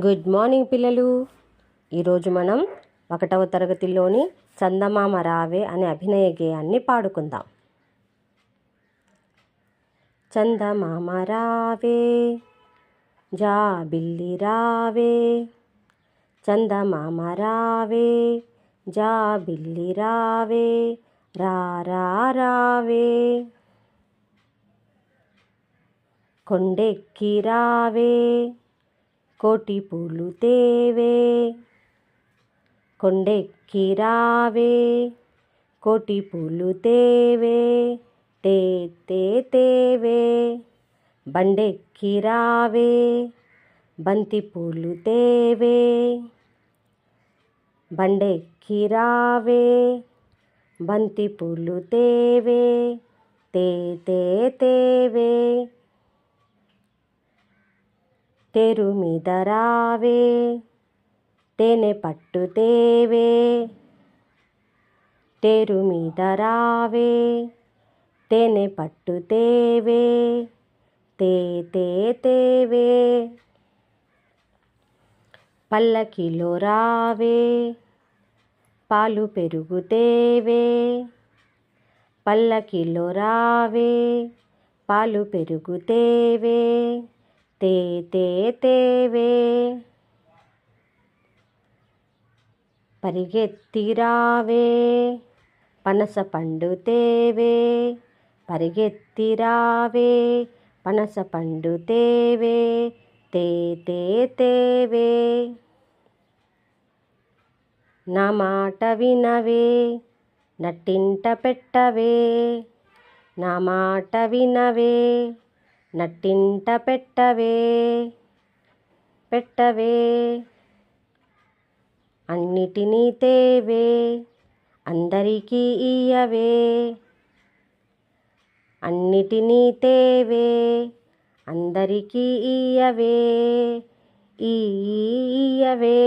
Good morning పిల్లలు. ఈరోజు మనం ఒకటవ తరగతిలోని చందమామ రావే అనే అభినయ గేయాన్ని పాడుకుందాం. చందమామ రావే జా బిల్లి రావే చందమామ రావే జా బిల్లి రావే రా రా రావే. కొండెక్కి రావే కోటి పూలు తేవే. కొండెక్కి రావే కోటి పూలు తేవే. తే తే తేవే. బండెక్కి రావే బంతి పూలు తేవే. బండెక్కి రావే బంతి పూలు తేవే. తే తే తేవే. తెరు మీద రావే తేనె పట్టు తేవే. తేరు మీద రావే తేనె పట్టు తేవే తే తే తేవే. పల్లకిలో రావే పాలు పెరుగుతేవే పల్లకిలో రావే పాలు పెరుగుతేవే తే తే తేవే పరిగెత్తిరావే. పనస పండు తేవే పరిగెత్తిరావే. పనస పండు తేవే తే తే తేవే నా మాట వినవే. నట్టింట పెట్టవే. నా మాట వినవే. నట్టింట పెట్టవే పెట్టవే. అన్నిటినీ తేవే అందరికీ ఇయ్యవే. అన్నిటినీ తేవే అందరికీ ఇయ్యవే ఈ ఇయ్యవే.